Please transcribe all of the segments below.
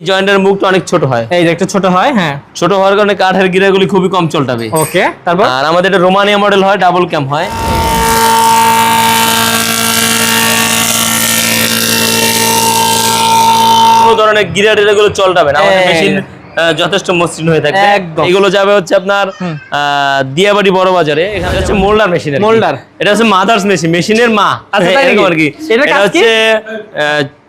জয়েন্টের মুখটা অনেক ছোট হয়। এই যে একটু ছোট হয় হ্যাঁ। ছোট হওয়ার কারণে কাঠের গিরাগুলি খুবই কম চলটাবে। ওকে তারপর? আর আমাদের এটা রোমানিয়া মডেল হয় ডাবল ক্যাম্প হয়। কোনো ধরনের গিরা টিরা গুলো চলটাবে না আমাদের। মেশিন যথেষ্ট মসৃণ হয়ে থাকবে। এগুলো যাবে হচ্ছে আপনার আহ, দিয়াবাড়ি বড় বাজারে। এখানে হচ্ছে মোল্ডার মেশিন মোল্ডার। এটা হচ্ছে মাদার্স মেশিন মেশিনের মা। আচ্ছা, এরকম আর কি। এটা? হচ্ছে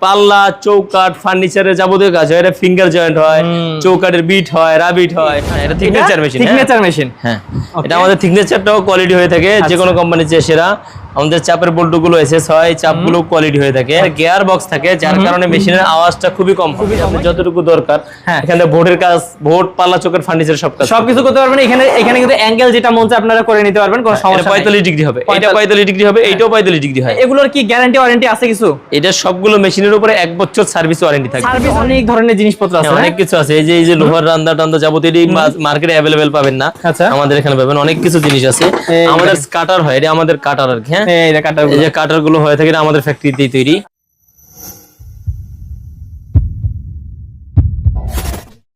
পাল্লা চৌকাট ফার্নিচারের যাবতীয় কাজ হয়। এটা ফিঙ্গার জয়েন্ট হয় চৌকাটের বিট হয় রাবিট হয়। হ্যাঁ, এটা থিকনেচার মেশিন সিগনেচার মেশিন হ্যাঁ। এটা আমাদের থিকনেচারটাও কোয়ালিটি হয়ে থাকে যে কোনো কোম্পানির চেয়ে সেরা। আমাদের চাপের বল্টু গুলো এসএস হয় চাপগুলো কোয়ালিটি হয়ে থাকে। গিয়ার বক্স থাকে যার কারণে মেশিনের আওয়াজটা খুবই কম হবে যতটুকু দরকার হ্যাঁ। এখানে ভোটের কাজ ভোট পাল্লা চোখের ফার্নিচার সব কাজ সবকিছু করতে পারবেন। এখানে এখানে কিন্তু অ্যাঙ্গেল যেটা মন চায় আপনারা করে নিতে পারবেন কোনো সমস্যা নাই। পঁয়তাল্লিশ ডিগ্রি হবে। এটা পঁয়তাল্লিশ ডিগ্রি হবে এইটাও পঁয়তাল্লিশ ডিগ্রি হয়। এগুলোর কি গ্যারান্টি ওয়ারেন্টি আছে কিছু? এটা সবগুলো মেশিনের উপরে এক বছর সার্ভিস ওয়ারেন্টি থাকে সার্ভিস অনেক ধরনের জিনিসপত্র আছে হ্যাঁ, অনেক হ্যাঁ? কিছু আছে। এই যে এই যে লোহার রান্দা টান্দা যাবতীয় মার্কেটে অ্যাভেলেবেল পাবেন না। আচ্ছা। আমাদের এখানে পাবেন। অনেক কিছু জিনিস আছে। আমাদের কাটার হয় এটা আমাদের কাটার আর কি হ্যাঁ? এই যে কাটার এই যে কাটারগুলো হয়ে থাকে এটা আমাদের ফ্যাক্টরিতেই তৈরি।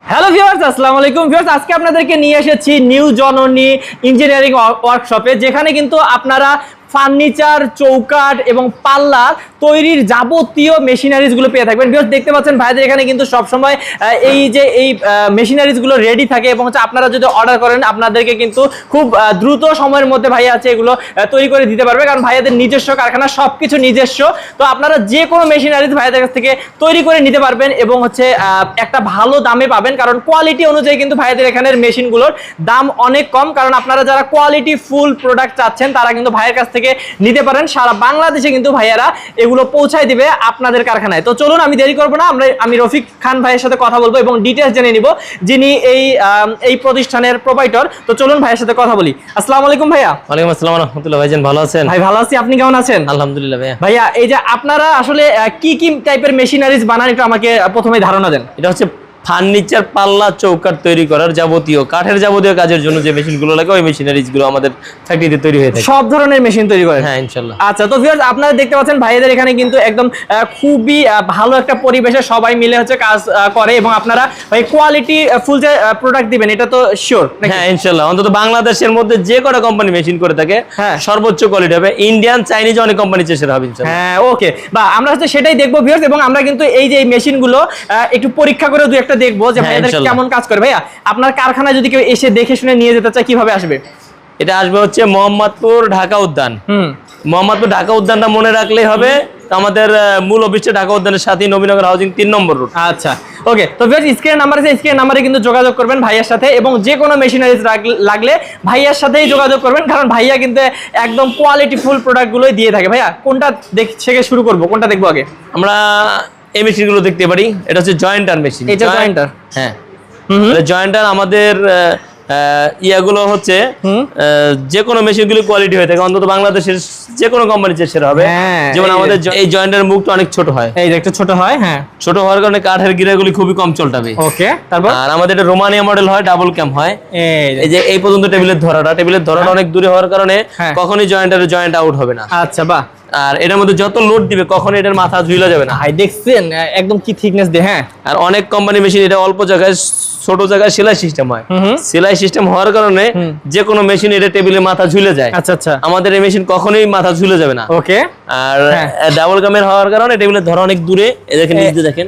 হ্যালো ভিউয়ার্স আসসালামু আলাইকুম। ভিউয়ার্স আজকে আপনাদেরকে নিয়ে এসেছি নিউ জননী ইঞ্জিনিয়ারিং ওয়ার্কশপে যেখানে কিন্তু আপনারা ফার্নিচার চৌকাট এবং পাল্লা তৈরির যাবতীয় মেশিনারিজগুলো পেয়ে থাকবেন। ভিউয়ার্স দেখতে পাচ্ছেন ভাইদের এখানে কিন্তু সবসময় এই যে এই মেশিনারিজগুলো রেডি থাকে এবং হচ্ছে আপনারা যদি অর্ডার করেন, আপনাদেরকে কিন্তু খুব দ্রুত সময়ের মধ্যে ভাইয়া আছে এগুলো তৈরি করে দিতে পারবে। কারণ ভাইয়াদের নিজস্ব কারখানা, সবকিছু নিজস্ব। তো আপনারা যে কোনো মেশিনারিজ ভাইয়াদের কাছ থেকে তৈরি করে নিতে পারবেন এবং হচ্ছে একটা ভালো দামে পাবেন। কারণ কোয়ালিটি অনুযায়ী কিন্তু ভাইয়াদের এখানের মেশিনগুলোর দাম অনেক কম। কারণ আপনারা যারা কোয়ালিটি ফুল প্রোডাক্ট চাচ্ছেন, তারা কিন্তু ভাইয়ের কাছ থেকে নিতে পারেন। সারা বাংলাদেশে কিন্তু ভাইয়ারা এগুলো পৌঁছায় দিবে আপনাদের কারখানায়। তো চলুন আমি দেরি করব না আমরা আমি রফিক খান ভাইয়ের সাথে কথা বলব এবং ডিটেলস জেনে নিব যিনি এই এই প্রতিষ্ঠানের প্রোভাইডার তো চলুন ভাইয়ের সাথে কথা বলি। আসসালামু আলাইকুম ভাইয়া। ওয়ালাইকুম আসসালাম রহমতুল্লাহ ভাইজান ভালো আছেন? ভাই ভালো আছি। আপনি কেমন আছেন? আলহামদুলিল্লাহ ভাইয়া। ভাইয়া এই যে আপনারা আসলে কি কি টাইপের মেশিনারিজ বানান একটু আমাকে প্রথমে ধারণা দেন। এটা হচ্ছে ফার্নিচার পাল্লা চৌকাট তৈরি করার যাবতীয় কাঠের যাবতীয় কাজের জন্য যে মেশিনগুলো লাগে ওই মেশিনারিজগুলো আমাদের ফ্যাক্টরিতে তৈরি হয়ে থাকে। সব ধরনের মেশিন তৈরি করেন? হ্যাঁ ইনশাল্লাহ। আচ্ছা তো ভিউয়ার্স আপনারা দেখতে পাচ্ছেন ভাইদের এখানে কিন্তু একদম খুবই ভালো একটা পরিবেশে সবাই মিলে হচ্ছে কাজ করে এবং আপনারা ভাই কোয়ালিটি ফুল যে প্রোডাক্ট দিবেন এটা তো শিওর হ্যাঁ ইনশাল্লাহ। অন্তত বাংলাদেশের মধ্যে যে কটা কোম্পানি মেশিন করে থাকে হ্যাঁ। সর্বোচ্চ কোয়ালিটি হবে। ইন্ডিয়ান চাইনিজ অনেক কোম্পানি চেষ্টা হবে হ্যাঁ ওকে বা আমরা হচ্ছে সেটাই দেখব ভিউয়ার্স এবং আমরা কিন্তু এই যে মেশিনগুলো একটু পরীক্ষা করে দু একটা দেখব যে হ্যাঁ, ভাইয়াদের কেমন কাজ করে। ভাইয়া আপনার কারখানায় যদি কেউ এসে দেখে শুনে নিয়ে যেতে চায় কীভাবে আসবে? এটা আসবে হচ্ছে মোহাম্মদপুর ঢাকা উদ্যান। হুম। মোহাম্মদপুর ঢাকা উদ্যানটা মনে রাখলেই হবে। আমাদের মূল অফিসটা ঢাকা উদ্যানের সাথে নবীনগর হাউজিং তিন নম্বর রোড। আচ্ছা। ওকে তো ভিউয়ার্স স্ক্রিন নাম্বার আছে স্ক্রিন নাম্বারে কিন্তু যোগাযোগ করবেন ভাইয়ার সাথে এবং যে কোনো মেশিনারিজ লাগলে ভাইয়ার সাথেই যোগাযোগ করবেন কারণ ভাইয়া কিন্তু একদম কোয়ালিটি ফুল প্রোডাক্টগুলোই দিয়ে থাকে। ভাইয়া কোনটা দেখ থেকে শুরু করব? কোনটা দেখব আগে? আমরা এই দেখতে পারি। এটা হচ্ছে জয়েন্টার মেশিন। এটা jointer? হ্যাঁ। জয়েন্টার আমাদের ইয়াগুলো হচ্ছে যে কোনো কোয়ালিটি হয়ে থাকে। অন্তত বাংলাদেশের যে কোনো কোম্পানির চেয়ে সেরা হবে। হ্যাঁ, যেমন আমাদের এই জয়েন্টের মুখটা অনেক ছোট হয়। এই একটু ছোট হয় হ্যাঁ। ছোট হওয়ার কারণে কাঠের গিরাগুলি খুবই কম চলটাবে। ওকে তারপর? আর আমাদের এটা রোমানিয়া মডেল হয় ডাবল ক্যাম্প হয়। এই যে। এই পর্যন্ত টেবিলের ধরাটা টেবিলের ধরাটা অনেক দূরে হওয়ার কারণে হ্যাঁ। কখনোই জয়েন্টারের জয়েন্ট আউট হবে না। আচ্ছা বাহ। আর এটার মধ্যে যত লোড দিবে কখন এটার মাথা ঝুলে যাবে না। ভাই দেখছেন একদম কি থিকনেস দিয়ে হ্যাঁ? আর অনেক কোম্পানি মেশিন এটা অল্প জায়গায় ছোট জায়গায় সেলাই সিস্টেম হয়। সেলাই সিস্টেম হওয়ার কারণে যে কোনো মেশিন এটা টেবিলে মাথা ঝুলে যায়। আচ্ছা আচ্ছা। আমাদের এই মেশিন কখনোই মাথা ঝুলে যাবে না। ওকে আর হ্যাঁ। ডাবল কামের হওয়ার কারণে টেবিলের ধরা অনেক দূরে। এই দেখেন নিচে দেখেন।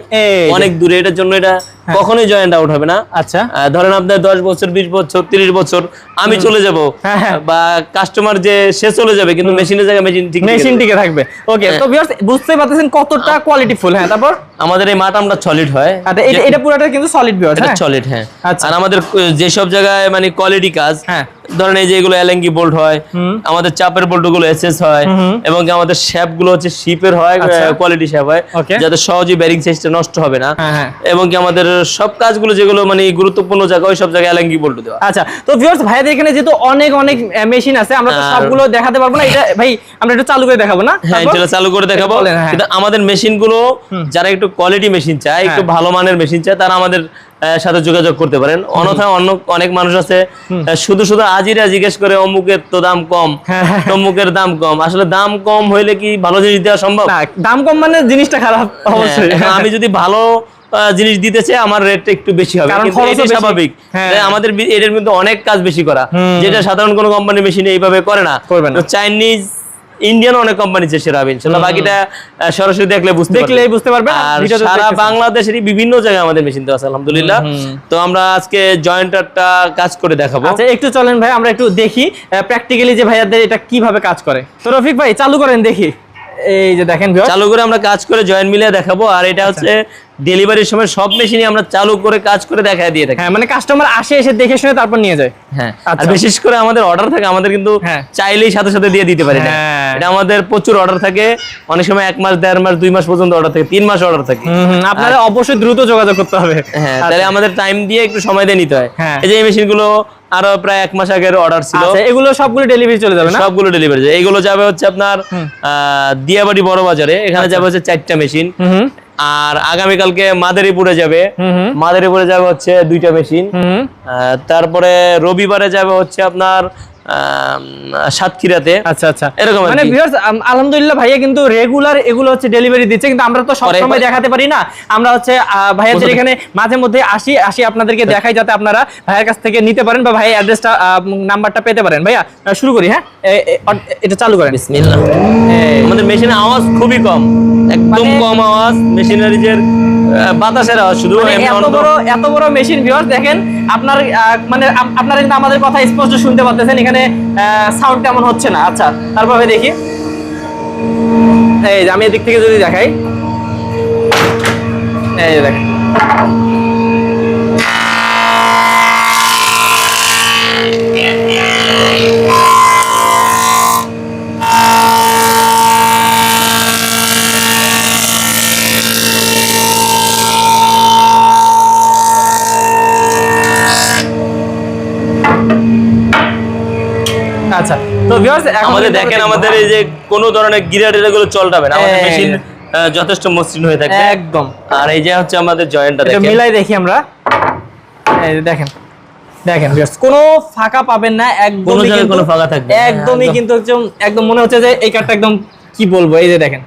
অনেক দূরে এটার জন্য এটা কখনোই জয়েন্ট আউট হবে না। আচ্ছা। ধরেন আপনার দশ বছর বিশ বছর তিরিশ বছর আমি চলে যাব। হ্যাঁ, হ্যাঁ। বা কাস্টমার যে সে চলে যাবে কিন্তু মেশিনের জায়গায় মেশিন ঠিক মেশিন টিকে থাকবে। ওকে তো ভিউয়ার্স বুঝতে পারতেছেন কতটা কোয়ালিটি ফুল হ্যাঁ তারপর? আমাদের এই মাটামটা সলিড হয়। আচ্ছা এটা পুরোটা কিন্তু সলিড ভিউয়ার্স এটা হ্যাঁ? সলিড হ্যাঁ আচ্ছা। আর আমাদের যেসব জায়গায় মানে কোয়ালিটি কাজ হ্যাঁ। ধরেন এই যে এগুলো এলএনগি বোল্ট হয় আমাদের চাপের বোল্টগুলো এসএস হয়। এবং আমাদের শ্যাপগুলো হচ্ছে শিপের হয় আচ্ছা। কোয়ালিটি শ্যাপ হয় যাতে সহজে ব্যারিং সাইজটা নষ্ট হবে না হ্যাঁ। এবং কি আমাদের সব কাজগুলো যেগুলো মানে গুরুত্বপূর্ণ জায়গা ওই সব জায়গায় এলএনগি বোল্ট দেওয়া আচ্ছা তো ভিউয়ার্স ভাইয়াদের এখানে যেহেতু অনেক অনেক মেশিন আছে আমরা তো সবগুলো দেখাতে পারব না এটা ভাই আমরা একটু চালু করে দেখাবো না হ্যাঁ? ইনশাল্লাহ চালু করে দেখাবো। কিন্তু আমাদের মেশিনগুলো যারা একটু কোয়ালিটি মেশিন চায় একটু। ভালো মানের মেশিন চায় তারা আমাদের সাথে যোগাযোগ করতে পারেন। অন্যথায় অন্য অনেক মানুষ আছে শুধু শুধু আজিরা জিজ্ঞেস করে অমুকের তো দাম কম হ্যাঁ, হ্যাঁ। তমুকের দাম কম। আসলে দাম কম হইলে কি ভালো জিনিস দেওয়া সম্ভব? দাম কম মানে জিনিসটা খারাপ অবশ্যই। হ্যাঁ, আমি যদি ভালো জিনিস দিতেছে আমার রেটটা একটু বেশি হবে। স্বাভাবিক। হ্যাঁ। আমাদের এটার মধ্যে অনেক কাজ বেশি করা। যেটা সাধারণ কোনো কোম্পানি মেশিন এইভাবে করে না। চাইনিজ ইন্ডিয়ান অনেক কোম্পানি সেরা হবে ইনশাল্লাহ বাকিটা সরাসরি দেখলে বুঝতে। দেখলেই বুঝতে পারবেন, আর সারা। বাংলাদেশেরই বিভিন্ন জায়গায় আমাদের মেশিন দেওয়া আছে আলহামদুলিল্লাহ। তো আমরা আজকে জয়েন্টারটা কাজ করে দেখাবো। আচ্ছা একটু চলেন ভাই আমরা একটু দেখি প্র্যাকটিক্যালি যে ভাইয়াদের এটা কীভাবে কাজ করে। তো রফিক ভাই চালু করেন দেখি। এই যে দেখেন চালু করে আমরা কাজ করে জয়েন্ট মিলিয়ে দেখাবো। আর এটা আচ্ছা। হচ্ছে ডেলিভারির সময় সব মেশিনই আমরা চালু করে কাজ করে দেখায় দিয়ে থাকি। হ্যাঁ মানে কাস্টমার আসে এসে দেখে শুনে তারপর নিয়ে যায়। হ্যাঁ আর আচ্ছা। বিশেষ করে আমাদের অর্ডার থাকে আমাদের কিন্তু হ্যাঁ। চাইলেই সাথে সাথে দিয়ে দিতে পারি। না হ্যাঁ। এটা আমাদের প্রচুর অর্ডার থাকে অনেক সময় এক মাস দেড় মাস দুই মাস পর্যন্ত অর্ডার থাকে তিন মাস অর্ডার থাকে। আপনারা অবশ্যই দ্রুত যোগাযোগ করতে হবে। হ্যাঁ আচ্ছা। তাহলে আমাদের টাইম দিয়ে একটু সময় দিয়ে নিতে হয়। হ্যাঁ। এই যে এই মেশিনগুলো আরও প্রায় এক মাস আগের অর্ডার ছিল। আচ্ছা এগুলো সবগুলো ডেলিভারি চলে যাবে না? সবগুলো ডেলিভারি এগুলো যাবে হচ্ছে আপনার আহ, দিয়াবাড়ি বড় বাজারে এখানে আচ্ছা। যাবে হচ্ছে চারটা মেশিন আর আগামীকালকে মাদারীপুরে যাবে। মাদারীপুরে যাবে হচ্ছে দুইটা মেশিন। তারপরে রবিবারে যাবে হচ্ছে আপনার সাতক্ষীরাতে। আচ্ছা আচ্ছা। এরকম মানে ভিউয়ার্স আলহামদুলিল্লাহ ভাইয়া কিন্তু রেগুলার এগুলো হচ্ছে ডেলিভারি দিচ্ছে কিন্তু আমরা তো সব সময় দেখাতে পারি না। আমরা হচ্ছে ভাইয়াদের এখানে মাঝে মধ্যে আসি আসি আপনাদেরকে দেখাই যাতে আপনারা ভাইয়ের কাছ থেকে নিতে পারেন বা ভাই অ্যাড্রেসটা নাম্বারটা পেতে পারেন। ভাইয়া শুরু করি হ্যাঁ? এটা চালু করেন। বিসমিল্লাহ। আমাদের মেশিনের আওয়াজ খুবই কম। একদম মানে- কম আওয়াজ মেশিনারিজের বাতাসের আওয়াজ শুধু মানে এত বড় এত বড় মেশিন ভিউয়ার্স দেখেন আপনার মানে আপ- আপনারা কিন্তু আমাদের কথা স্পষ্ট শুনতে পাচ্ছেন এখানে সাউন্ড কেমন হচ্ছে না? আচ্ছা তারপরে দেখি। এই আমি এদিক থেকে যদি দেখাই। এই দেখ আচ্ছা তো ভিউয়ার্স আমাদের দেখেন আমাদের এই যে কোনো ধরনের এগুলো চলটাবে না। আমাদের মেশিন যথেষ্ট মসৃণ হয়ে থাকে একদম। আর এই যে হচ্ছে আমাদের জয়েন্টটা এটা দেখেন। মিলাই দেখি আমরা। এই দেখেন দেখেন কোনো ফাঁকা পাবেন না একদমই কোনো ফাঁকা থাকবে একদমই কিন্তু একদম একদম মনে হচ্ছে যে এই একদম কি বলব? এই যে দেখেন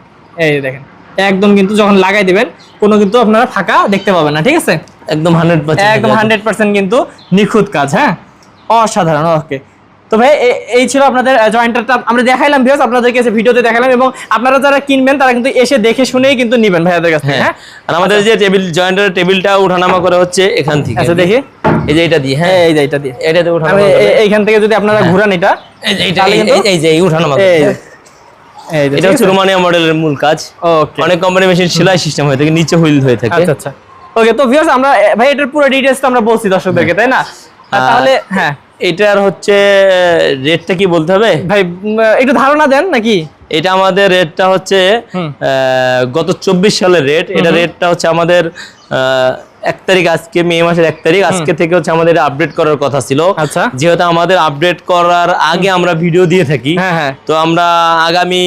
এই যে দেখেন একদম কিন্তু যখন লাগাই দিবেন কোনো কিন্তু আপনারা ফাঁকা দেখতে পাবেন না ঠিক আছে? একদম হান্ড্রেড একদম হান্ড্রেড পার্সেন্ট কিন্তু নিখুঁত কাজ হ্যাঁ? অসাধারণ ওকে তো ভাই এই ছিল আপনাদের জয়েন্টারটা আমরা দেখাইলাম ভিউস আপনাদেরকে এসে ভিডিওতে দেখালাম এবং আপনারা যারা কিনবেন তারা কিন্তু এসে দেখে শুনেই কিন্তু নিবেন ভাইয়াদের কাছে হ্যাঁ। হ্যাঁ? আর আমাদের যে টেবিল জয়েন্টের টেবিলটা উঠানামা করা হচ্ছে এখান থেকে। আচ্ছা, দেখি। এই যে এটা দিয়ে হ্যাঁ। এই যে এটা দিয়ে। এটাতে আমি উঠানামা এ- করে। এইখান থেকে যদি আপনারা ঘুরান এটা এই যে এটা এই- কিন্তু- এই- এটা হচ্ছে রোমানিয়া মডেলের মূল কাজ। অনেক কোম্পানি মেশিন সেলাই সিস্টেম হয়ে থাকে নিচে হুইল হয়ে থাকে। আচ্ছা আচ্ছা। ওকে তো ভিউয়ার্স আমরা ভাই এটার পুরো ডিটেইলস তো আমরা বলছি দর্শকদেরকে তাই না? তাহলে হ্যাঁ। এটার হচ্ছে রেটটা কি বলতে হবে? ভাই একটু ধারণা দেন নাকি? এটা আমাদের রেটটা হচ্ছে আহ, গত চব্বিশ সালের রেট এটা রেটটা হচ্ছে আমাদের এক তারিখ আজকে মে মাসের এক তারিখ। আজকে থেকে হচ্ছে আমাদের আপডেট করার কথা ছিল। আচ্ছা। যেহেতু আমাদের আপডেট করার আগে আমরা ভিডিও দিয়ে থাকি হ্যাঁ হ্যাঁ। তো আমরা আগামী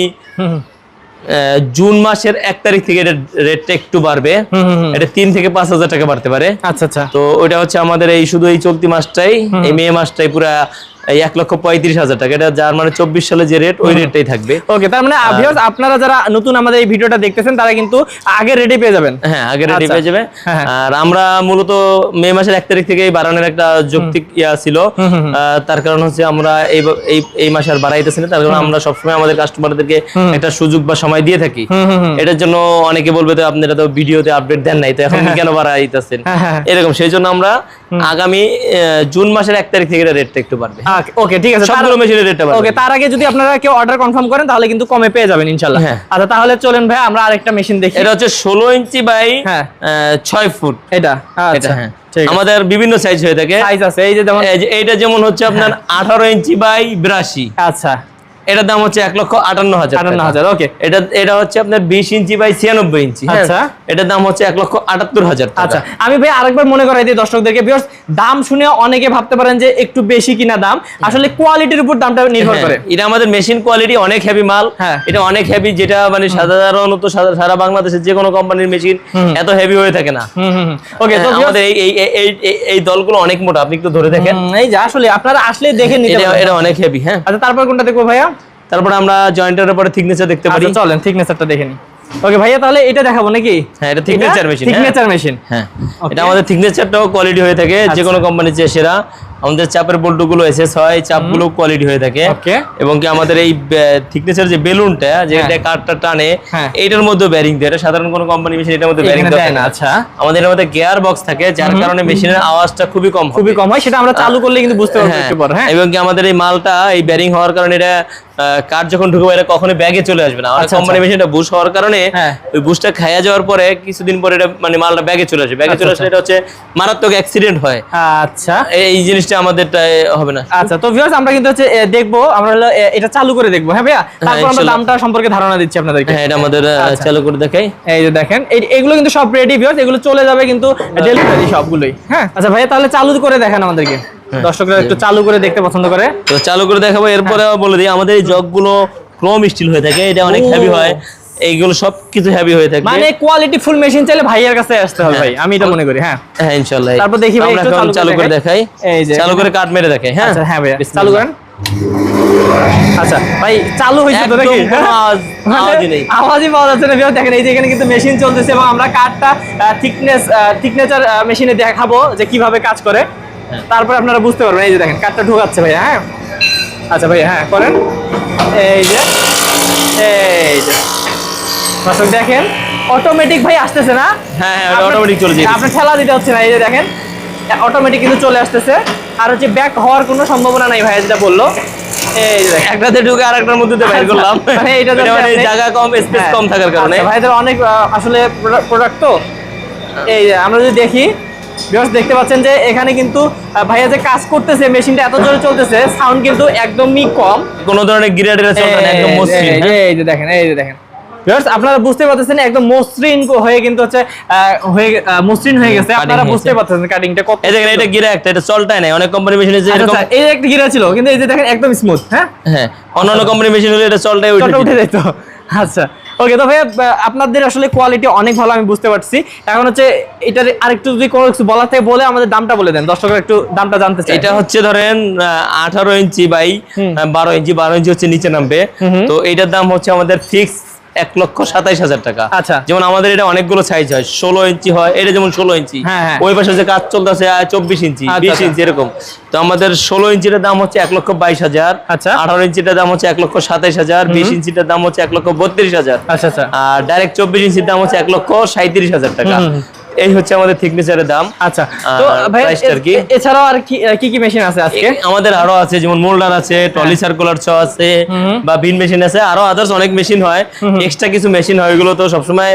জুন মাসের এক তারিখ থেকে এটা রেটটা একটু বাড়বে। এটা তিন থেকে পাঁচ হাজার টাকা বাড়তে পারে। আচ্ছা আচ্ছা। তো ওইটা হচ্ছে আমাদের এই শুধু এই চলতি মাসটাই এই মে মাসটাই পুরা এই এক লক্ষ পঁয়ত্রিশ হাজার টাকা। এটা যার মানে চব্বিশ সালে যে রেট ওই রেটটাই থাকবে। ওকে তার মানে আপনারা যারা নতুন আমাদের এই ভিডিওটা দেখতেছেন তারা কিন্তু আগে রেডি পেয়ে যাবেন। হ্যাঁ আগে রেডি আচ্ছা। পেয়ে যাবে হ্যাঁ, হ্যাঁ। আর আমরা মূলত মে মাসের এক তারিখ থেকে এই বাড়ানোর একটা যৌক্তিক ইয়া ছিল। তার কারণ হচ্ছে আমরা এই এই মাসে আর বাড়াইতেছি না। তার কারণ আমরা সবসময় আমাদের কাস্টমারদেরকে একটা সুযোগ বা সময় দিয়ে থাকি। এটার জন্য অনেকে বলবে তো আপনারা তো ভিডিওতে আপডেট দেন নাই তো এখন কেন বাড়াইতেছেন? হ্যাঁ, হ্যাঁ। এরকম। সেই জন্য আমরা আগামী জুন মাসের এক তারিখ থেকে রেটটা একটু বাড়বে। ওকে ঠিক আছে সবগুলো মেশিনের রেটটা ওকে তার আগে যদি আপনারা কেউ অর্ডার কনফার্ম করেন তাহলে কিন্তু কমে পেয়ে যাবেন ইনশাল্লাহ হ্যাঁ। আচ্ছা তাহলে চলেন ভাই আমরা আরেকটা মেশিন দেখি। এটা হচ্ছে ষোলো ইঞ্চি বাই হ্যাঁ। আহ, ছয় ফুট। এটা আচ্ছা। হ্যাঁ। আমাদের বিভিন্ন সাইজ হয়ে থাকে। সাইজ আছে এই যে যেমন এইটা যেমন হচ্ছে আপনার আঠারো ইঞ্চি বাই বিরাশি। আচ্ছা। এটার দাম হচ্ছে এক লক্ষ আটান্ন হাজার আটান্ন হাজার ওকে এটা এটা হচ্ছে আপনার বিশ ইঞ্চি বাই ছিয়ানব্বই ইঞ্চি হ্যাঁ? আচ্ছা। এটার দাম হচ্ছে এক লক্ষ আটাত্তর হাজার আচ্ছা আমি ভাই আরেকবার মনে করাই দিই দর্শকদেরকে বিকজ দাম শুনে অনেকে ভাবতে পারেন যে একটু বেশি কিনা দাম। আসলে কোয়ালিটির উপর দামটা নির্ভর হ্যাঁ, করে। এটা আমাদের মেশিন কোয়ালিটি অনেক হেভি মাল। হ্যাঁ। এটা অনেক হেভি যেটা মানে সাধারণত সারা- বাংলাদেশের যে কোনো কোম্পানির মেশিন এত হেভি হয়ে থাকে না। ওকে তো হ্যাঁ, আমাদের এই এই এই- দলগুলো অনেক মোটা আপনি একটু ধরে দেখেন। এই যে আসলে আপনারা আসলে দেখে নিতে এটা এটা অনেক হেভি হ্যাঁ। আচ্ছা তারপর কোনটা দেখব ভাইয়া? তারপরে আমরা জয়েন্টের উপরে থিকনেসটা দেখতে পারি। আচ্ছা চলেন থিকনেসটা দেখে নিই ওকে ভাইয়া তাহলে এটা দেখাবো নাকি? হ্যাঁ এটা থিকনেচার মেশিন থিকনেচার মেশিন হ্যাঁ। এটা আমাদের থিকনেচারটাও কোয়ালিটি হয়ে থাকে যে কোনো কোম্পানির চেয়ে সেরা। আমাদের চাপের বল্টুগুলো এসএস হয় চাপগুলো কোয়ালিটি হয়ে থাকে। এবং কি আমাদের এই থিকনেচার যে বেলুনটা যে হ্যাঁ। কাঠটা টানে। এইটার মধ্যে ব্যারিং দেয়। এটা সাধারণ কোনো কোম্পানি মেশিন এটার মধ্যে ব্যারিং দেয় না, আচ্ছা। আমাদের এর মধ্যে গিয়ার বক্স থাকে যার কারণে মেশিনের আওয়াজটা খুবই কম খুবই কম হয় সেটা আমরা চালু করলে কিন্তু বুঝতে পারব হ্যাঁ, একটু পর হ্যাঁ। এবং কি আমাদের এই মালটা এই ব্যারিং হওয়ার কারণে এটা কাঠ যখন ঢুকবে এটা কখনো ব্যাগে চলে আসবে না। অনেক আচ্ছা, কোম্পানি মেশিনটা বুশ হওয়ার কারণে হ্যাঁ। ওই বুশটা খাইয়া যাওয়ার পরে কিছুদিন পরে এটা মানে মালটা ব্যাগে চলে আসবে ব্যাগে চলে আচ্ছা, আসলে এটা হচ্ছে মারাত্মক অ্যাক্সিডেন্ট হয়। আচ্ছা। এই- এই জিনিসটা আমাদেরটা হবে না। আচ্ছা তো ভিউয়ার্স আমরা কিন্তু হচ্ছে দেখব আমরা হলো এটা চালু করে দেখব। হ্যাঁ ভাইয়া? তারপর আমরা দামটা সম্পর্কে ধারণা দিচ্ছি আপনাদেরকে। হ্যাঁ এটা আমাদের আচ্ছা। চালু করে দেখাই। এই যে দেখেন এগুলো কিন্তু সব রেডি ভিউয়ার্স এগুলো চলে যাবে কিন্তু ডেলিভারি সবগুলোই। হ্যাঁ? আচ্ছা ভাইয়া তাহলে চালু করে দেখেন আমাদেরকে। হ্যাঁ। দর্শকরা একটু চালু করে দেখতে পছন্দ করে। তো চালু করে দেখাবো এরপরে বলে দিই আমাদের এই জগগুলো ক্রোম স্টিল হয়ে থাকে এটা অনেক। হেভি হয়। এইগুলো সব কিছু হেভি হয়ে থাকে মানে কোয়ালিটি ফুল মেশিন চাইলে ভাইয়ের কাছে আসতে হবে ভাই আমি এটা মনে করি হ্যাঁ। হ্যাঁ ইনশাআল্লাহ। তারপর দেখি ভাই একটু চালু করে দেখাই। এই যে চালু করে কাট মেরে দেখাই হ্যাঁ। আচ্ছা হ্যাঁ বিসমিল্লাহ। চালু করেন। আচ্ছা ভাই চালু হয়েছে তো নাকি? আওয়াজ- মানে আওয়াজই পাওয়া যাচ্ছে না দেখেন এই যে এখানে কিন্তু মেশিন চলতেছে এবং আমরা কাঠটা থিকনেস থিকনেচার মেশিনে দেখাবো যে কীভাবে কাজ করে। হ্যাঁ। তারপরে আপনারা বুঝতে পারবেন এই যে দেখেন কাঠটা ঢোকাচ্ছে ভাইয়া হ্যাঁ। আচ্ছা ভাইয়া হ্যাঁ করেন। এই যে এই যে। দর্শক দেখেন অটোমেটিক ভাই আসতেছে না? হ্যাঁ, হ্যাঁ, ওটা চলে যেতেছে। আপনার ঠেলা দিতে হচ্ছে না এই যে দেখেন অটোমেটিক কিন্তু চলে আসতেছে। আর হচ্ছে ব্যাক হওয়ার কোনো সম্ভাবনা নাই ভাইয়া যেটা বলল। একটাতে ঢুকে মধ্যে বাইর করলাম। মানে আপনি- জায়গা কম স্পেস হ্যাঁ। কম থাকার কারণে। আচ্ছা, ভাইদের অনেক আসলে প্রোডাক্ট তো। এই আমরা যদি দেখি দেখতে পাচ্ছেন যে এখানে কিন্তু ভাইয়া যে কাজ করতেছে মেশিনটা এত জোরে চলতেছে সাউন্ড কিন্তু একদমই কম। কোনো ধরনের গিরা টিরা না একদম মসৃণ হ্যাঁ? এই যে দেখেন এই যে দেখেন। ভিউয়ার্স আপনারা বুঝতে পারতেছেন একদম মসৃণ হয়ে কিন্তু হচ্ছে হয়ে মসৃণ হয়ে গেছে। আপনারা বুঝতে পারতেছেন কাটিংটা কত এই দেখেন এটা গিরা একটা এটা চলটাই নাই। অনেক কোম্পানি মেশিনে যে আচ্ছা, এরকম আচ্ছা, এই একটা গিরা ছিল কিন্তু এই যে দেখেন একদম স্মুথ হ্যাঁ? হ্যাঁ অন্যান্য কোম্পানি মেশিন হলে এটা চলটাই উঠে উঠে যেত। আচ্ছা ওকে তো ভাইয়া আপনাদের আসলে কোয়ালিটি অনেক ভালো আমি বুঝতে পারছি। এখন হচ্ছে এটার আরেকটু যদি কোনো কিছু বলার থেকে বলে আমাদের দামটা বলে দেন। দর্শকরা একটু দামটা জানতে চাই এটা হচ্ছে ধরেন আঠারো ইঞ্চি বাই বারো ইঞ্চি বারো ইঞ্চি হচ্ছে নিচে নামবে। তো এইটার দাম হচ্ছে আমাদের ফিক্স এক লক্ষ সাতাইশ হাজার টাকা আচ্ছা। যেমন আমাদের এটা অনেকগুলো সাইজ হয় ষোলো ইঞ্চি হয় এটা যেমন ষোলো ইঞ্চি হ্যাঁ, হ্যাঁ। ওই পাশে যে কাজ চলতেছে চব্বিশ ইঞ্চি আচ্ছা, বিশ আচ্ছা। ইঞ্চি এরকম তো আমাদের ষোলো ইঞ্চিটার দাম হচ্ছে এক লক্ষ বাইশ হাজার আচ্ছা। আঠারো ইঞ্চিটার দাম হচ্ছে এক লক্ষ সাতাইশ হাজার বিশ ইঞ্চিটার দাম হচ্ছে এক লক্ষ বত্রিশ হাজার আচ্ছা আচ্ছা আর ডাইরেক্ট চব্বিশ ইঞ্চির দাম হচ্ছে এক লক্ষ সাঁত্রিশ হাজার টাকা। এই হচ্ছে আমাদের থিকনেচারের দাম। আচ্ছা তো ভাই কি? এছাড়াও আর কি কি মেশিন আছে আজকে? আমাদের আরও আছে যেমন মোল্ডার আছে টলি সার্কুলার ছ আছে বা বিন মেশিন আছে আরও আদার্স অনেক মেশিন হয়। এক্সট্রা কিছু মেশিন হয় ওইগুলো তো সবসময়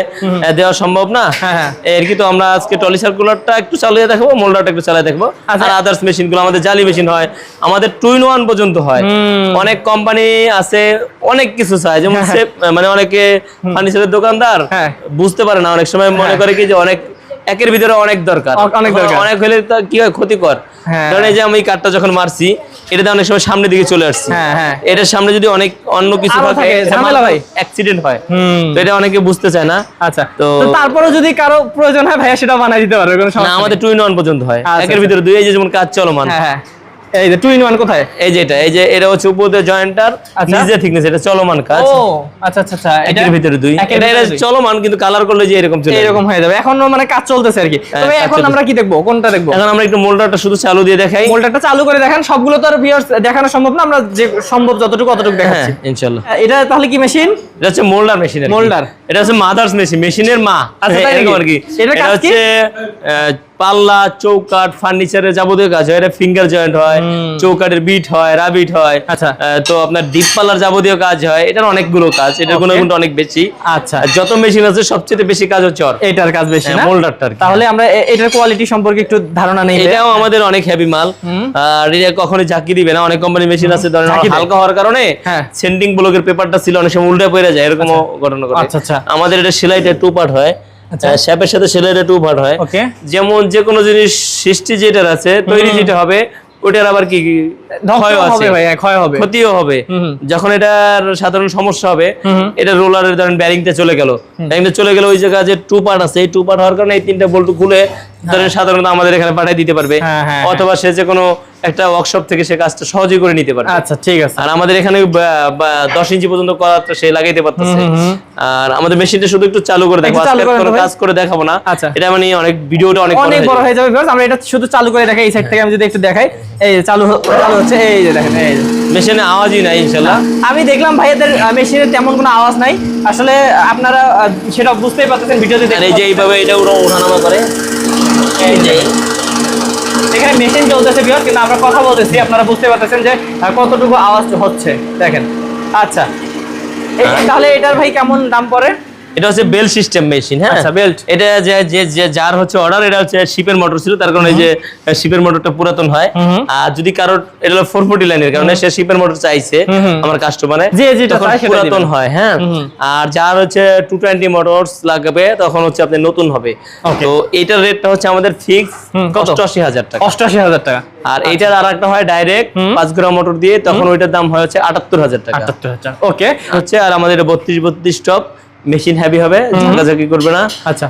দেওয়া সম্ভব না। হ্যাঁ, হ্যাঁ। এর কি তো আমরা আজকে টলি সার্কুলারটা একটু চালিয়ে দেখব মোল্ডারটা একটু চালিয়ে দেখব। আচ্ছা। আর আদার্স মেশিনগুলো আমাদের জালি মেশিন হয়। আমাদের টু ইন ওয়ান পর্যন্ত হয়। অনেক কোম্পানি আছে অনেক কিছু চায়। যেমন মানে অনেকে ফার্নিচারের দোকানদার হ্যাঁ। বুঝতে পারে না। অনেক সময় মনে হ্যাঁ। করে কি যে অনেক একের ভিতরে অনেক দরকার অনেক দরকার। অনেক হলে তো কি হয় ক্ষতিকর হ্যাঁ। এই যে আমি কাঠটা যখন মারছি এটা অনেক সময় সামনের দিকে চলে আসছি হ্যাঁ, হ্যাঁ। এটার সামনে যদি অনেক অন্য কিছু। অ্যাক্সিডেন্ট হয়। তো এটা অনেকে বুঝতে চায় না আচ্ছা তো- তারপরে যদি কারও প্রয়োজন হয় ভাইয়া সেটা বানাই দিতে পারবে কোনো না আমাদের টুইন টু ইন ওয়ান পর্যন্ত হয় আচ্ছা, একের আচ্ছা। ভিতরে দুই এই যে যেমন কাজ চলমান হ্যাঁ এই যে টু ইন ওয়ান কোথায়? এই যে এটা এই যে এটা হচ্ছে উপরে জয়েন্টার। নিজে থিকনেস এটা চলমান কাজ। ও আচ্ছা আচ্ছা আচ্ছা একের ভিতরে দুই। এটা এটা ভিতরে চলমান কিন্তু কালার করলে যে এরকম চলে এরকম হয়ে যাবে। এখনও মানে কাজ চলতেছে আর কি। হ্যাঁ, তবে এখন আমরা কি দেখব? কোনটা দেখব? এখন আমরা একটু মোল্ডারটা শুধু চালু দিয়ে দেখাই। মোল্ডারটা চালু করে দেখেন। সবগুলো তো আর ভিউয়ার্স দেখানো সম্ভব না। আমরা যে সম্ভব যতটুকু অতটুকু হ্যাঁ দেখাচ্ছি। ইনশাল্লাহ। এটা তাহলে কি মেশিন এটা হচ্ছে মোল্ডার মেশিন মোল্ডার এটা হচ্ছে মাদার্স মেশিন মেশিনের মা। আচ্ছা, তাই? আর কি। এটা? হচ্ছে পাল্লা চৌকাট ফার্নিচারের যাবতীয় কাজ হয়। এটা ফিঙ্গার জয়েন্ট হয় চৌকাটের বিট হয় রাবিট হয়। আচ্ছা। তো আপনার ডিপ পাল্লার যাবতীয় কাজ হয়। এটার অনেকগুলো কাজ এটার Okay. গুণাগুণটা অনেক বেশি। আচ্ছা। যত মেশিন আছে সবচেয়ে বেশি কাজ হচ্ছে এটার কাজ বেশি হ্যাঁ, না? মোল্ডারটা আর কি। তাহলে আমরা এটার কোয়ালিটি সম্পর্কে একটু ধারণা নেই। এটাও আমাদের অনেক হেভি মাল। আর এটা কখনোই ঝাঁকি দিবে না। অনেক কোম্পানি মেশিন আছে ধরেন হালকা হওয়ার কারণে। সেন্ডিং ব্লকের পেপারটা ছিল অনেক সময় উল্টে পড়ে যায় এরকম ঘটনা ঘটে। আচ্ছা, আচ্ছা। আমাদের এটা সেলাইটা টু পার্ট হয়। আচ্ছা। শ্যাপের সাথে সেলাইটা টু পার্ট হয়। যেমন যে কোনো জিনিস সৃষ্টি যেটার আছে তৈরি যেটা হবে ওটার আবার কি হবে হ্যাঁ, ক্ষতিও হবে। যখন এটার সাধারণ সমস্যা হবে। এটা রোলারের ধরেন ব্যারিংটা চলে গেল। ব্যারিংটা চলে গেলে ওই জায়গায় যে টু পার্ট আছে এই টু পার্ট হওয়ার কারণে এই তিনটা বল্টু খুলে ধরেন সাধারণত আমাদের এখানে পাঠিয়ে দিতে পারবে। হ্যাঁ, হ্যাঁ, অথবা সে যে কোনো একটা ওয়ার্কশপ থেকে সে কাজটা সহজেই করে নিতে পারবে আচ্ছা ঠিক আছে আর আমাদের এখানে বা- বা দশ ইঞ্চি পর্যন্ত করাটা সে লাগাইতে পারতেছে। আর আমাদের মেশিনটা শুধু একটু চালু করে চালু আজকে কোনো কাজ করে দেখাবো না আচ্ছা। এটা মানে অনেক ভিডিওটা অনেক বড় অনেক হয়ে বড় যাবে। হয়ে যাবে। আমরা এটা শুধু চালু করে দেখাই এই সাইড থেকে আমি যদি একটু দেখাই এই যে চালু চালু হচ্ছে এই যে দেখেন এই যে। মেশিনে আওয়াজই নাই ইনশাআল্লাহ আমি দেখলাম ভাইয়াদের মেশিনে তেমন কোনো আওয়াজ নাই আসলে আপনারা সেটা বুঝতেই পারতেছেন ভিডিওতে এই যে এইভাবে এটা ওরা ওঠানামা করে এই যে এখানে মেশিন চলতেছে বিহার কিন্তু আমরা কথা বলতেছি আপনারা বুঝতে পারতেছেন যে কতটুকু আওয়াজ হচ্ছে। দেখেন। আচ্ছা। এই- তাহলে এটার ভাই কেমন দাম পড়ে? এটা হচ্ছে বেল সিস্টেম মেশিন হ্যাঁ? আচ্ছা, belt। এটা যে যে যার হচ্ছে অর্ডার এটা হচ্ছে শিপের মোটর ছিল তার কারণে যে শিপের মোটরটা পুরাতন হয়। আর যদি কারোর এটা হলো ফোর ফোর্টি লাইনের কারণে সে শিপের মোটর চাইছে। আমার কাস্টমারে যে যেটা পুরাতন হয় হ্যাঁ। আর যার হচ্ছে টু টোয়েন্টি মোটরস লাগবে তখন হচ্ছে আপনি নতুন হবে। তো এটার রেটটা হচ্ছে আমাদের ফিক্স? অষ্টআশি হাজার টাকা। অষ্টআশি হাজার টাকা। আর এইটার আর একটা হয় ডাইরেক্ট পাঁচ গ্রাম মোটর দিয়ে তখন ওইটার দাম হয় হচ্ছে আটাত্তর হাজার টাকা। আটাত্তর হাজার। ওকে হচ্ছে আর আমাদের বত্রিশ বত্রিশ টপ মেশিন হ্যাভি হবে ঝাঁকাঝাঁকি করবে না। আচ্ছা।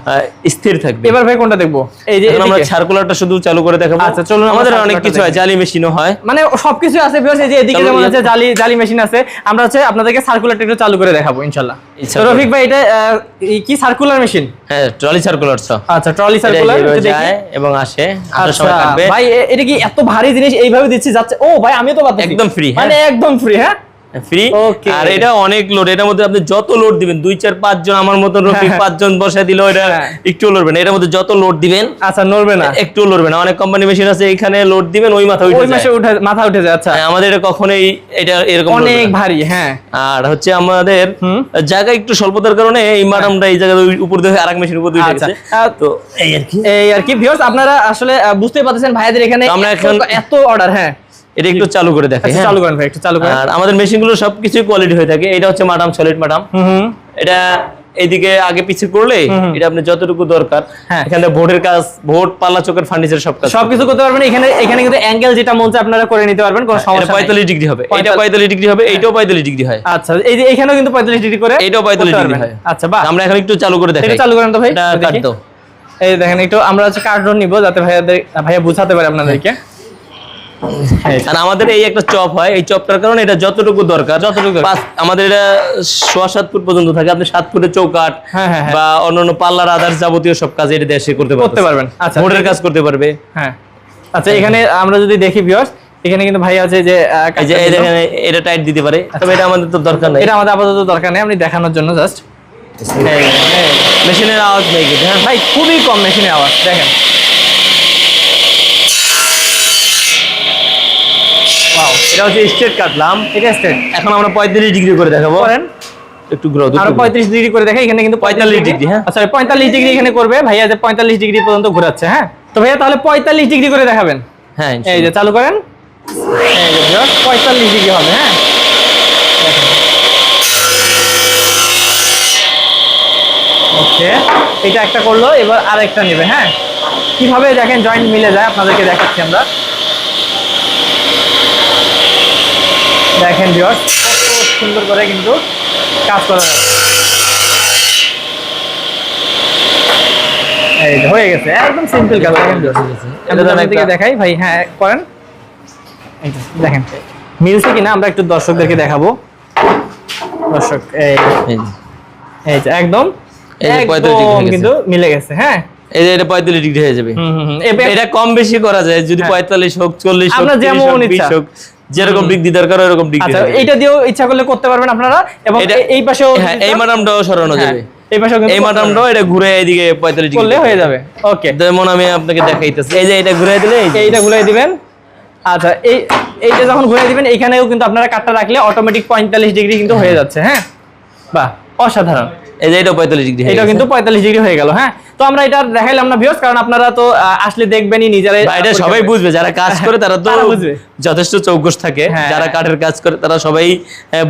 স্থির থাকবে। এবার ভাই কোনটা দেখব? এই যে আমরা সার্কুলারটা শুধু চালু করে দেখাবো। আচ্ছা, চলুন আমাদের অনেক কিছু হয় জালি মেশিনও হয়। মানে সবকিছু আছে viewers, এই যে এদিকে যেমন ইয়ে- আছে জালি জালি মেশিন আছে। আমরা হচ্ছে আপনাদেরকে সার্কুলারটা একটু চালু করে দেখাবো ইনশাল্লাহ। ইচ্ছা তো রফিক ভাই এটা কি সার্কুলার মেশিন হ্যাঁ ট্রলি সার্কুলার ছ আচ্ছা ট্রলি সার্কুলার যায় এবং আসে আসার আচ্ছা সময় থাকবে ভাই এটা কি এত ভারী জিনিস? এইভাবে দিচ্ছি যাচ্ছে ও ভাই আমিও তো পাচ্ছি একদম ফ্রি হ্যাঁ। মানে একদম ফ্রি হ্যাঁ? ফ্রি. আর এটা অনেক লোড এটার মধ্যে আপনি যত লোড দিবেন দুই চার পাঁচ জন আমার মতন রফিক হ্যাঁ। পাঁচজন বসে দিলেও এটা হ্যাঁ। একটু লড়বে না এটার মধ্যে যত লোড দিবেন আচ্ছা নড়বে না। একটু লড়বে না অনেক কোম্পানি মেশিন আছে এখানে লোড দিবেন ওই মাথা ওই উঠে যায়। উঠে মাথা উঠে যায় আচ্ছা। হ্যাঁ, আমাদের এটা কখনোই এটা এরকম অনেক ভারী হ্যাঁ। আর হচ্ছে আমাদের জায়গা একটু স্বল্পতার কারণে এই ম্যাডামটা এই জায়গায় ওই উপর দিয়ে আরেক মেশিন উপর দিয়ে আচ্ছা। গেছে। তো এই আর কি। এই আর কি। ভিউয়ার্স আপনারা আসলে আহ, বুঝতেই পারতেছেন ভাইয়াদের এখানে আমরা এখন- এত অর্ডার হ্যাঁ। এটা একটু চালু করে দেখে আচ্ছা হ্যাঁ। চালু করেন ভাই একটু চালু করেন। আর আমাদের মেশিনগুলো সবকিছু কোয়ালিটি হয়ে থাকে। এটা হচ্ছে মাডাম সলিড মাডাম এটা এইদিকে আগে পিছে করলে এটা আপনি যতটুকু দরকার। হ্যাঁ। এখানে ভোটের কাজ ভোট পাল্লা চোখের ফার্নিচার সব কাজ সবকিছু করতে পারবেন। এখানে এখানে কিন্তু অ্যাঙ্গেল যেটা মন চায় আপনারা করে নিতে পারবেন কোনো সমস্যা নাই। পঁয়তাল্লিশ ডিগ্রি হবে। এটা পঁয়তাল্লিশ- পঁয়তাল্লিশ ডিগ্রি হবে এইটাও পঁয়তাল্লিশ ডিগ্রি হয়। আচ্ছা এই যে এখানেও কিন্তু পঁয়তাল্লিশ ডিগ্রি করে এইটাও 45 ডিগ্রি হয়। আচ্ছা বাহ। আমরা এখন একটু চালু করে দেখাই। এটা চালু করেন তো ভাই এটা কাট দাও। এই দেখেন একটু আমরা হচ্ছে কার্টন নিব যাতে ভাইয়াদের ভাইয়া বুঝাতে পারে আপনাদেরকে। আর আমাদের এই একটা চপ হয় এই চপটার কারণে এটা যতটুকু দরকার যতটুকু আমাদের এটা সোয়া সাত ফুট পর্যন্ত থাকে আপনি সাত ফুটের চৌকাট হ্যাঁ, হ্যাঁ, হ্যাঁ। বা অন্যান্য পাল্লার আদার্স যাবতীয় সব কাজ এটা দেশে করতে করতে পারবেন। আচ্ছা, কাজ করতে পারবে। হ্যাঁ। আচ্ছা এখানে আমরা যদি দেখি ভিউয়ার্স এখানে কিন্তু ভাই আছে যে এটা টাইট দিতে পারে তবে এটা আমাদের তো দরকার নেই। এটা আমাদের আপাতত দরকার নেই আপনি দেখানোর জন্য জাস্ট মেশিনের আওয়াজ নেই কিন্তু হ্যাঁ। ভাই খুবই কম মেশিনের আওয়াজ দেখেন। এটা হচ্ছে স্ট্রেট কাটলাম এটা স্টেট এখন আমরা পঁয়ত্রিশ ডিগ্রি করে দেখাবো। করেন। একটু গ্রো আরও পঁয়ত্রিশ ডিগ্রি করে দেখে এখানে কিন্তু 45 ডিগ্রি, হ্যাঁ। আচ্ছা পঁয়তাল্লিশ ডিগ্রি এখানে করবে। ভাইয়া যে পঁয়তাল্লিশ ডিগ্রি পর্যন্ত ঘোরাচ্ছে হ্যাঁ? তো ভাইয়া তাহলে পঁয়তাল্লিশ ডিগ্রি করে দেখাবেন। হ্যাঁ এই যে চালু করেন। এই যে ভিউয়ার্স, পঁয়তাল্লিশ ডিগ্রি হবে হ্যাঁ? ওকে এটা একটা করল এবার আরেকটা নেবে হ্যাঁ? কীভাবে দেখেন জয়েন্ট মিলে যায় আপনাদেরকে দেখাচ্ছি আমরা। দেখেন ভিউয়ার্স কত সুন্দর করে কিন্তু কাজ করা যাচ্ছে হয়ে গেছে একদম সিম্পল কাজ দেখেন দেখাই ভাই হ্যাঁ করেন। দেখেন। মিলছে কিনা আমরা একটু দর্শকদেরকে দেখাবো। দর্শক এই এই যে। একদম এই যে 45 ডিগ্রি একদম হয়ে গেছে। কিন্তু মিলে গেছে হ্যাঁ। এটা পঁয়তাল্লিশ ডিগ্রি হয়ে যাবে। এটা কম বেশি করা যায় যদি হ্যাঁ। পঁয়তাল্লিশ হোক চল্লিশ হোক আপনার 30 যেমন ইচ্ছা। 20 হোক। যেরকম ডিগ্রি দরকার ওরকম ডিগ্রি আচ্ছা এইটা দিয়েও ইচ্ছা করলে করতে পারবেন আপনারা। এবং এই পাশেও হ্যাঁ এই মাডামটাও সরানো হ্যাঁ, যাবে। এই পাশেও এই মাডামটাও এটা ঘুরে এইদিকে পঁয়তাল্লিশ ডিগ্রি করলে হয়ে যাবে। ওকে যেমন আমি আপনাকে দেখাইতেছি। এই যে এটা ঘুরে দিলে এই যে- এইটা ঘুরাই দিবেন। আচ্ছা এই এইটা যখন ঘুরাই দিবেন এখানেও কিন্তু আপনারা কাটটা রাখলে অটোমেটিক পঁয়তাল্লিশ ডিগ্রি কিন্তু হয়ে যাচ্ছে হ্যাঁ? বাহ অসাধারণ। এই যে এটা পঁয়তাল্লিশ ডিগ্রি এটা কিন্তু পঁয়তাল্লিশ ডিগ্রি হয়ে গেল হ্যাঁ? তো আমরা এটা দেখাইলাম না ভিউস কারণ আপনারা তো আসলে দেখবেনই নিজেরাই এটা সবাই বুঝবে যারা কাজ করে তারা তো বুঝবে। যথেষ্ট চৌকস থাকে হ্যাঁ। যারা কাঠের কাজ করে তারা সবাই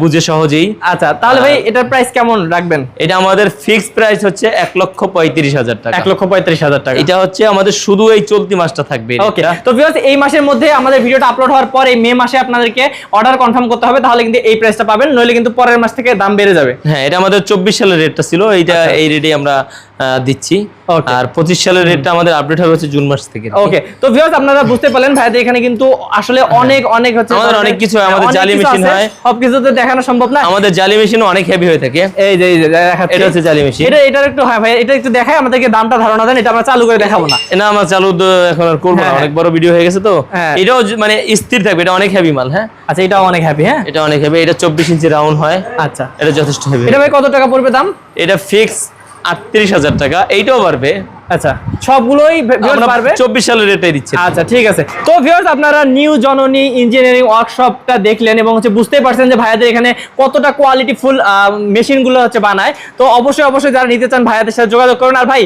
বুঝে সহজেই। আচ্ছা তাহলে ভাই এটার প্রাইস কেমন রাখবেন? এটা আমাদের ফিক্সড প্রাইস হচ্ছে লক্ষ পঁয়ত্রিশ হাজার টাকা। লক্ষ পঁয়ত্রিশ হাজার টাকা। এটা হচ্ছে আমাদের শুধু এই চলতি মাসটা থাকবে এই ওকে তো ভিউয়ার্স এই মাসের মধ্যে আমাদের ভিডিওটা আপলোড হওয়ার পর এই মে মাসে আপনাদেরকে অর্ডার কনফার্ম করতে হবে তাহলে কিন্তু এই প্রাইসটা পাবেন নইলে কিন্তু পরের মাস থেকে দাম বেড়ে যাবে। হ্যাঁ এটা আমাদের চব্বিশ সালের রেটটা ছিল এইটা এই রেটে আমরা দিচ্ছি। আর পঁচিশ সালের রেটটা আমাদের আপডেট হবে হচ্ছে জুন মাস থেকে ওকে তো ভিউয়ার্স আপনারা বুঝতে পারলেন ভাইদের এখানে কিন্তু আসলে অনেক অনেক হচ্ছে আমাদের অনেক কিছু হয়, আমাদের জালি মেশিন হয়। সবকিছু তো দেখানো সম্ভব না। আমাদের জালি মেশিনও অনেক হেভি হয়ে থাকে। এই যে এই যে দেখাচ্ছি। এটা হচ্ছে জালি মেশিন এটা এটার একটু হ্যাঁ ভাই এটা একটু দেখাই আমাদেরকে দামটা ধারণা দেন এটা আমরা চালু করে দেখাবো না। না আমার চালু এখন আর করব না হ্যাঁ, অনেক বড় ভিডিও হয়ে গেছে তো। হ্যাঁ। এটাও মানে স্থির থাকবে এটা অনেক হেভি মাল হ্যাঁ? আচ্ছা এটা অনেক হ্যাপি হ্যাঁ? এটা অনেক হেভি এটা চব্বিশ ইঞ্চি রাউন্ড হয়। আচ্ছা। এটা যথেষ্ট হেভি এটা ভাই কত টাকা পড়বে দাম? এটা ফিক্স আটত্রিশ হাজার টাকা এইটাও পারবে আচ্ছা সবগুলোই পারবে চব্বিশ সালের রেটে দিচ্ছি। আচ্ছা ঠিক আছে। তো ভিউয়ার্স আপনারা নিউ জননী ইঞ্জিনিয়ারিং ওয়ার্কশপটা দেখলেন এবং হচ্ছে বুঝতেই পারছেন যে ভাইয়াদের এখানে কতটা কোয়ালিটি ফুল মেশিনগুলো হচ্ছে বানায়। তো অবশ্যই অবশ্যই যারা নিতে চান ভাইয়াদের সাথে যোগাযোগ করুন। আর ভাই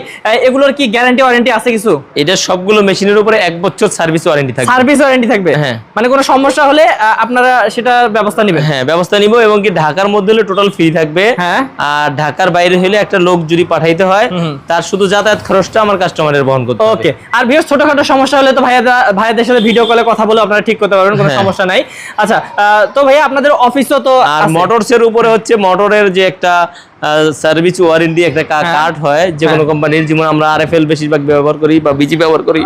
এগুলোর কি গ্যারান্টি ওয়ারেন্টি আছে কিছু? এটা সবগুলো মেশিনের উপরে এক বছর সার্ভিস ওয়ারেন্টি থাকবে। সার্ভিস ওয়ারেন্টি থাকবে? হ্যাঁ। মানে কোনো সমস্যা হলে আপনারা সেটা ব্যবস্থা নেবেন। হ্যাঁ ব্যবস্থা নিব এবং কি ঢাকার মধ্যে হলে টোটাল ফ্রি থাকবে। হ্যাঁ। আর ঢাকার বাইরে হলে একটা লোক যদি পাঠাইতে হয় তার শুধু যাতায়াত খরচটা আমার কাস্টমারের বহন করতে ওকে আর ভিউয়ার্স ছোটখাটো সমস্যা হলে তো ভাইয়াদা ভাইয়াদের সাথে ভিডিও কলে কথা বলে আপনারা ঠিক করতে পারবেন কোনো হ্যাঁ। সমস্যা নাই। আচ্ছা তো ভাইয়া আপনাদের অফিসও তো আর মোটরসের উপরে হচ্ছে মোটরের যে একটা সার্ভিস ওয়ারেন্টি একটা হ্যাঁ। কার্ড হয় যে কোনো কোম্পানির যেমন আমরা আরএফএল বেশিরভাগ ব্যবহার করি বা বিজি ব্যবহার করি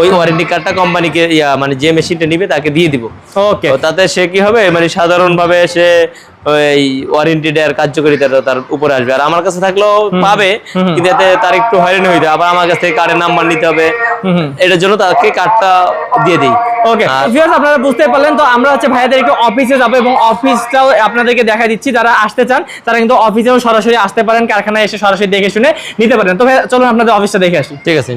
ওই ওয়ারেন্টি কার্ডটা কোম্পানিকে মানে যে মেশিনটা নিবে তাকে দিয়ে দিব। ওকে তাতে সে কি হবে? মানে সাধারণভাবে সে ওই ওয়ারেন্টিটার কার্যকারিতাটা তার উপরে আসবে। আর আমার কাছে থাকলেও পাবে কিন্তু এতে তার একটু হয়রানি হইতে আবার আমার কাছ থেকে কার্ডের নাম্বার নিতে হবে। হুম হুম। এটার জন্য তাকে কার্ডটা দিয়ে দিই। ওকে ভিউয়ার্স আপনারা বুঝতে পারলেন তো আমরা হচ্ছে ভাইয়াদের একটু অফিসে যাব এবং অফিসটাও আপনাদেরকে দেখা দিচ্ছি। যারা আসতে চান তারা কিন্তু অফিসেও সরাসরি আসতে পারেন কারখানায় এসে সরাসরি দেখে শুনে নিতে পারেন। তো ভাইয়া চলুন আপনাদের অফিসটা দেখে আসি। ঠিক আছে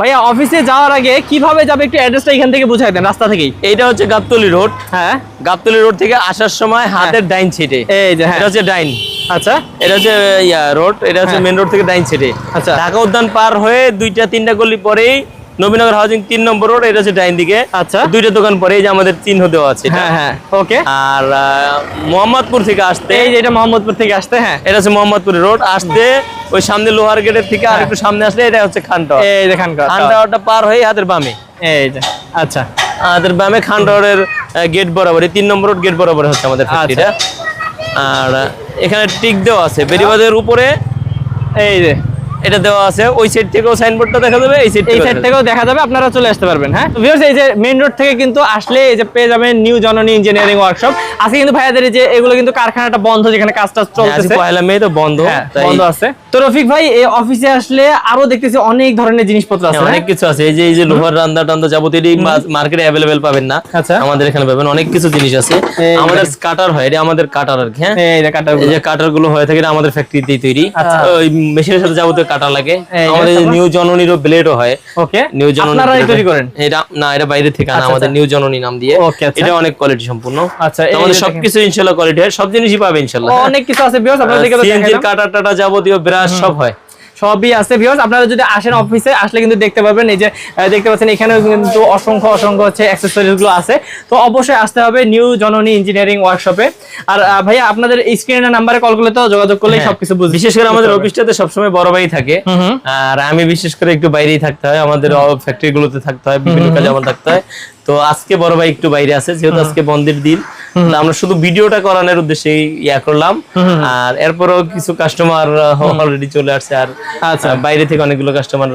ভাইয়া অফিসে যাওয়ার আগে কীভাবে যাবে একটু অ্যাড্রেসটা এখান থেকে বুঝাই দেন রাস্তা থেকেই। এইটা হচ্ছে গাবতলি রোড হ্যাঁ। গাবতলি রোড থেকে আসার সময় হাতের ডাইন ছিটে এই যে হ্যাঁ। এটা হচ্ছে ডাইন আচ্ছা। এটা হচ্ছে ইয়া রোড এটা হচ্ছে হ্যাঁ। মেন রোড থেকে ডাইন ছিটে আচ্ছা। ঢাকা উদ্যান পার হয়ে দুইটা তিনটা গলি পরেই নবীনগর হাউজিং তিন নম্বর রোড এটা হচ্ছে ডাইন দিকে। আচ্ছা। দুইটা দোকান পরে এই যে আমাদের চিহ্ন দেওয়া আছে হ্যাঁ হ্যাঁ। ওকে আর মোহাম্মদপুর থেকে আসতে এই যে এটা মোহাম্মদপুর থেকে আসতে হ্যাঁ। এটা হচ্ছে মোহাম্মদপুর রোড আসতে ওই সামনে লোহার গেটের থেকে আর। একটু সামনে আসলে এটা হচ্ছে খান টাওয়ার এই যে খান খান টাওয়ারটা পার হয়ে হাতের বামে। এই যে আচ্ছা। আমাদের বামে খান টাওয়ারের গেট বরাবর এই তিন নম্বর রোড গেট বরাবর হচ্ছে আমাদের আচ্ছা। ফ্যাক্টরিটা আর এখানে টিক দেওয়া আছে। বেরিবাদের উপরে এই যে এটা দেওয়া আছে ওই সাইড থেকেও সাইনবোর্ডটা দেখা যাবে এই সাইড এই সাইড থেকেও দেখা যাবে আপনারা চলে আসতে পারবেন হ্যাঁ? ভিউয়ার্স এই যে মেইন রোড থেকে কিন্তু আসলে এই যে পেয়ে যাবেন নিউ জননী ইঞ্জিনিয়ারিং ওয়ার্কশপ আজকে কিন্তু ভাইয়াদের যে এগুলো কিন্তু কারখানাটা বন্ধ যেখানে কাজটা চলতেছে। পয়লা মে তো বন্ধ হ্যাঁ, বন্ধ আছে। তো রফিক ভাই এই অফিসে আসলে আরও দেখতেছি অনেক ধরনের জিনিসপত্র আছে হ্যাঁ, অনেক হ্যাঁ? কিছু আছে। এই যে এই যে লোহার রান্দা টান্দা যাবতীয় মার্কেটে অ্যাভেলেবেল পাবেন না। আচ্ছা। আমাদের এখানে পাবেন অনেক কিছু জিনিস আছে। আমাদের কাটার হয় এটা আমাদের কাটার আর কি হ্যাঁ? এই যে কাটারগুলো। হয়ে থাকে আমাদের ফ্যাক্টরিতেই তৈরি। আচ্ছা। ওই মেশিনের সাথে যাবতীয় কাটার লাগে। আমাদের নিউ জননীরও ব্লেডও হয়। ওকে নিউ জননী আপনারা তৈরি করেন? এটা না এটা বাইরে থেকে আনা আচ্ছা, আমাদের আচ্ছা। নিউ জননী নাম দিয়ে। ওকে আচ্ছা। এটা অনেক কোয়ালিটি সম্পূর্ণ। আচ্ছা, আমাদের সবকিছু ইনশাআল্লাহ কোয়ালিটি হয় সব জিনিসই পাবে ইনশাআল্লাহ অনেক কিছু আছে ভিউয়ার্স আপনারা তো সিএনজির দেখাইলাম। কাটা টাটা যাবতীয় ব্রাশ সব হয়। সবই আছে ভিউয়ার্স আপনারা যদি আসেন অফিসে আসলে কিন্তু দেখতে পাবেন এই যে দেখতে পাচ্ছেন এখানেও কিন্তু অসংখ্য অসংখ্য হচ্ছে অ্যাক্সেসরিজগুলো আছে। তো অবশ্যই আসতে হবে নিউ জননী ইঞ্জিনিয়ারিং ওয়ার্কশপে আর ভাইয়া আপনাদের স্ক্রিনের নাম্বারে কল করলে তো যোগাযোগ করলেই হ্যাঁ। সবকিছু বুঝ বিশেষ করে আমাদের অফিসটাতে সবসময় বড় ভাই থাকে। আর আমি বিশেষ করে একটু বাইরেই থাকতে হয়। আমাদের ফ্যাক্টরি গুলোতে থাকতে হয় বিভিন্ন কাজে আমার থাকতে হয়। তো আজকে বড় ভাই একটু বাইরে আছে যেহেতু আজকে বন্ধের দিন আমরা শুধু ভিডিওটা করানোর উদ্দেশ্যে ইয়া করলাম। আর এরপরও কিছু কাস্টমার অলরেডি চলে আসছে আর আচ্ছা। বাইরে থেকে অনেকগুলো কাস্টমার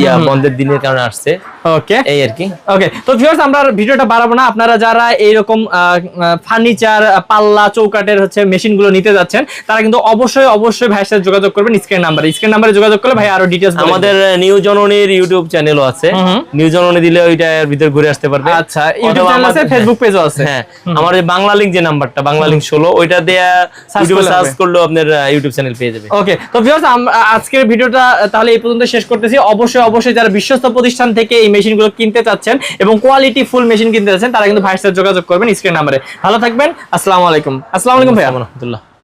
ইয়া বন্ধের দিনের কারণে আসছে। ওকে এই আর কি। ওকে তো ভিউয়ার্স আমরা ভিডিওটা বাড়াবো না। আপনারা যারা এইরকম ফার্নিচার পাল্লা চৌকাটের হচ্ছে মেশিনগুলো নিতে যাচ্ছেন তারা কিন্তু অবশ্যই অবশ্যই ভাইয়ের সাথে যোগাযোগ করবেন স্ক্রিন নাম্বারে। স্ক্রিন নাম্বারে যোগাযোগ করলে ভাই আরও ডিটেলস আমাদের নিউ জননীর ইউটিউব চ্যানেলও আছে। নিউ জননী দিলে ওইটার ভিতর ঘুরে আসতে পারবে? আচ্ছা ইউটিউব চ্যানেল আছে ফেসবুক পেজও আছে। হ্যাঁ আমার এই বাংলা লিঙ্ক যে নাম্বারটা বাংলা লিঙ্ক ষোলো ওইটা দেয়া ইউটিউবে সার্চ। করলেও আপনার ইউটিউব চ্যানেল পেয়ে যাবে। ওকে তো ভিউয়ার্স আজকের ভিডিওটা তাহলে এই পর্যন্ত শেষ করতেছি। অবশ্যই অবশ্যই যারা বিশ্বস্ত প্রতিষ্ঠান থেকে এই মেশিনগুলো কিনতে চাচ্ছেন এবং কোয়ালিটি ফুল মেশিন কিনতে চাচ্ছেন তারা কিন্তু ভাইয়ের সাথে যোগাযোগ করবেন স্ক্রিন নাম্বারে ভালো থাকবেন আসসালামু আলাইকুম। আসসালামু আলাইকুম ভাইয়া। রহমতুল্লাহ।